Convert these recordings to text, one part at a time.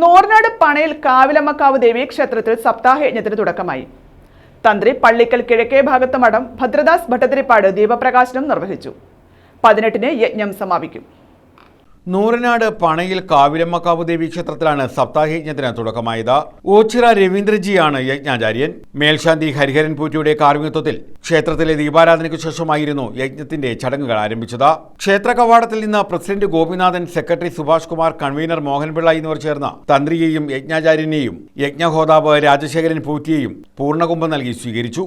നോർനാട് പണയിൽ കാവിലമ്മക്കാവ് ദേവീ ക്ഷേത്രത്തിൽ സപ്താഹയജ്ഞത്തിന് തുടക്കമായി. തന്ത്രി പള്ളിക്കൽ കിഴക്കേ ഭാഗത്ത് മഠം ഭദ്രദാസ് ഭട്ടതിരിപ്പാട് ദീപപ്രകാശനം നിർവഹിച്ചു. പതിനെട്ടിന് യജ്ഞം സമാപിക്കും. നൂറനാട് പണയിൽ കാവിലമ്മക്കാവ് ദേവി ക്ഷേത്രത്തിലാണ് സപ്താഹയജ്ഞത്തിന് തുടക്കമായത്. ഓച്ചിറ രവീന്ദ്രജിയാണ് യജ്ഞാചാര്യൻ. മേൽശാന്തി ഹരിഹരൻ പൂറ്റിയുടെ കാർമ്മികത്വത്തിൽ ക്ഷേത്രത്തിലെ ദീപാരാധനയ്ക്കു ശേഷമായിരുന്നു യജ്ഞത്തിന്റെ ചടങ്ങുകൾ ആരംഭിച്ചത്. ക്ഷേത്ര കവാടത്തിൽ നിന്ന് president Gopinathan secretary Subhash Kumar convener Mohan Pillai എന്നിവർ ചേർന്ന തന്ത്രിയെയും യജ്ഞാചാര്യനെയും യജ്ഞഹോതാവ് രാജശേഖരൻ പൂറ്റിയെയും പൂർണകുംഭം നൽകി സ്വീകരിച്ചു.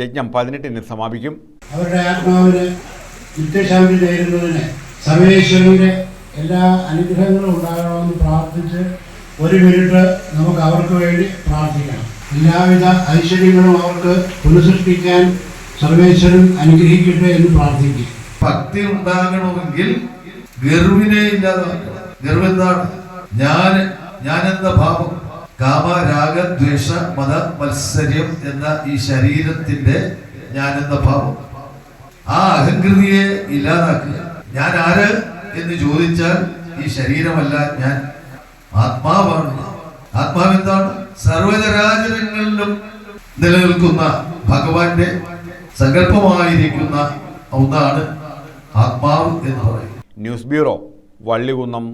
യജ്ഞം പതിനെട്ടിന് സമാപിക്കും. അവരുടെ ആത്മാവിന് നിത്യശാന്തി നേരുന്നതിന് സർവേശ്വരന്റെ എല്ലാ അനുഗ്രഹങ്ങളും ഉണ്ടാകണമെന്ന് പ്രാർത്ഥിച്ച് ഒരു മിനിറ്റ് നമുക്ക് അവർക്ക് വേണ്ടി പ്രാർത്ഥിക്കണം. എല്ലാവിധ ഐശ്വര്യങ്ങളും അവർക്ക് പുനഃസൃഷ്ടിക്കാൻ സർവേശ്വരൻ അനുഗ്രഹിക്കട്ടെ എന്ന് പ്രാർത്ഥിക്കും. ഭക്തി ഉണ്ടാകണമെങ്കിൽ ഗർവിനെ ഇല്ലാതെ ഗർവ് എന്താണ് ഞാൻ ഞാൻ എന്ന ഭാവം കാമ രാഗ ദ്വേഷ മത മത്സര്യം എന്ന ഈ ശരീരത്തിന്റെ ഞാൻ എന്ന ഭാവം. ആ അഹങ്കൃതിയെ ഇല്ലാതാക്കുക. ഞാൻ ആര് എന്ന് ചോദിച്ചാൽ ഈ ശരീരമല്ല ഞാൻ ആത്മാവാണ്. ആത്മാവ് എന്താണ് സർവചരാചരങ്ങളിലും നിലനിൽക്കുന്ന ഭഗവാന്റെ സങ്കല്പമായിരിക്കുന്ന ഒന്നാണ് ആത്മാവ് എന്ന് പറയുന്നത്. News bureau Vallikunnam